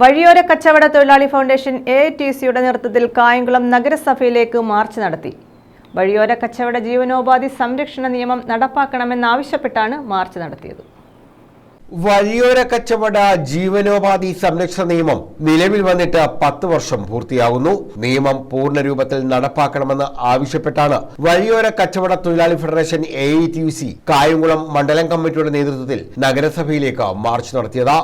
വഴിയോര കച്ചവട തൊഴിലാളി ഫൗണ്ടേഷൻ എ ടി സിയുടെ നേതൃത്വത്തിൽ കായംകുളം നഗരസഭയിലേക്ക് മാർച്ച് നടത്തി. വഴിയോര കച്ചവട ജീവനോപാധി സംരക്ഷണ നിയമം നടപ്പാക്കണമെന്നാവശ്യപ്പെട്ടാണ് മാർച്ച് നടത്തിയത്. വഴിയോര കച്ചവട ജീവനോപാധി സംരക്ഷണ നിയമം നിലവിൽ വന്നിട്ട് പത്ത് വർഷം പൂർത്തിയാകുന്നു. നിയമം പൂർണ രൂപത്തിൽ നടപ്പാക്കണമെന്ന് ആവശ്യപ്പെട്ടാണ് വഴിയോര കച്ചവട തൊഴിലാളി ഫെഡറേഷൻ എ കായംകുളം മണ്ഡലം കമ്മിറ്റിയുടെ നേതൃത്വത്തിൽ നഗരസഭയിലേക്ക് മാർച്ച് നടത്തിയത്.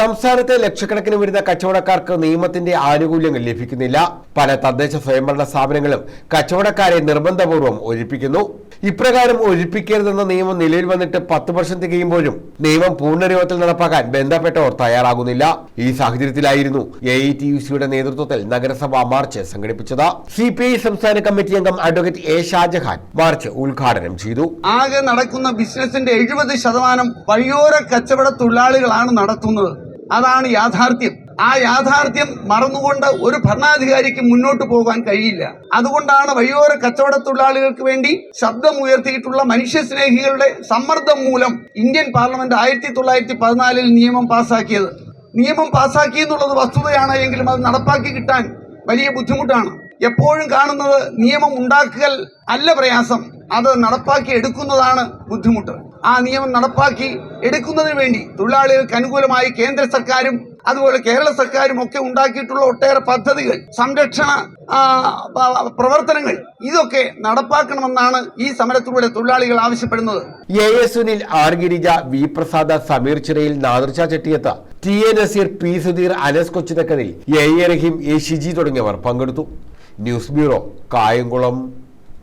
സംസ്ഥാനത്തെ ലക്ഷക്കണക്കിന് വരുന്ന കച്ചവടക്കാർക്ക് നിയമത്തിന്റെ ആനുകൂല്യങ്ങൾ ലഭിക്കുന്നില്ല. പല തദ്ദേശ സ്വയംഭരണ സ്ഥാപനങ്ങളും കച്ചവടക്കാരെ നിർബന്ധപൂർവം ഒഴിപ്പിക്കുന്നു. ഇപ്രകാരം ഒഴിപ്പിക്കരുതെന്ന നിയമം നിലവിൽ വന്നിട്ട് പത്ത് വർഷം തികയുമ്പോഴും നിയമം പൂർണരൂപത്തിൽ നടപ്പാക്കാൻ ബന്ധപ്പെട്ടവർ തയ്യാറാകുന്നില്ല. ഈ സാഹചര്യത്തിലായിരുന്നു എ ഐ ടി യു സിയുടെ നേതൃത്വത്തിൽ നഗരസഭാ മാർച്ച് സംഘടിപ്പിച്ചത്. സി പി ഐ സംസ്ഥാന കമ്മിറ്റി അംഗം അഡ്വക്കേറ്റ് എ ഷാജഹാൻ മാർച്ച് ഉദ്ഘാടനം ചെയ്തു. ആകെ നടക്കുന്ന ബിസിനസിന്റെ എഴുപത് ശതമാനം വഴിയോര കച്ചവട തൊഴിലാളികളാണ് നടത്തുന്നത്. അതാണ് യാഥാർത്ഥ്യം. ആ യാഥാർത്ഥ്യം മറന്നുകൊണ്ട് ഒരു ഭരണാധികാരിക്ക് മുന്നോട്ട് പോകാൻ കഴിയില്ല. അതുകൊണ്ടാണ് വഴിയോര കച്ചവട തൊഴിലാളികൾക്ക് വേണ്ടി ശബ്ദമുയർത്തിയിട്ടുള്ള മനുഷ്യസ്നേഹികളുടെ സമ്മർദ്ദം മൂലം ഇന്ത്യൻ പാർലമെന്റ് ആയിരത്തി തൊള്ളായിരത്തി പതിനാലിൽ നിയമം പാസാക്കിയത്. നിയമം പാസാക്കി എന്നുള്ളത് വസ്തുതയാണ് എങ്കിലും അത് നടപ്പാക്കി കിട്ടാൻ വലിയ ബുദ്ധിമുട്ടാണ്. എപ്പോഴും കാണുന്നത് നിയമം ഉണ്ടാക്കൽ അല്ല പ്രയാസം. അത് നടപ്പാക്കി എടുക്കുന്നതാണ് ബുദ്ധിമുട്ട്. ആ നിയമം നടപ്പാക്കി എടുക്കുന്നതിന് വേണ്ടി തൊഴിലാളികൾക്ക് അനുകൂലമായി കേന്ദ്ര സർക്കാരും അതുപോലെ കേരള സർക്കാരും ഒക്കെ ഉണ്ടാക്കിയിട്ടുള്ള ഒട്ടേറെ പദ്ധതികൾ സംരക്ഷണ പ്രവർത്തനങ്ങൾ ഇതൊക്കെ നടപ്പാക്കണമെന്നാണ് ഈ സമരത്തിലൂടെ തൊഴിലാളികൾ ആവശ്യപ്പെടുന്നത്. A S Sunil R Girija V Prasada Sameer Chirayil നാദർച്ച ചെട്ടിയത്ത T A Nazeer P Sudheer Anas Kochuthakkathil A A Raheem A Shiji തുടങ്ങിയവർ പങ്കെടുത്തു. News bureau Kayamkulam.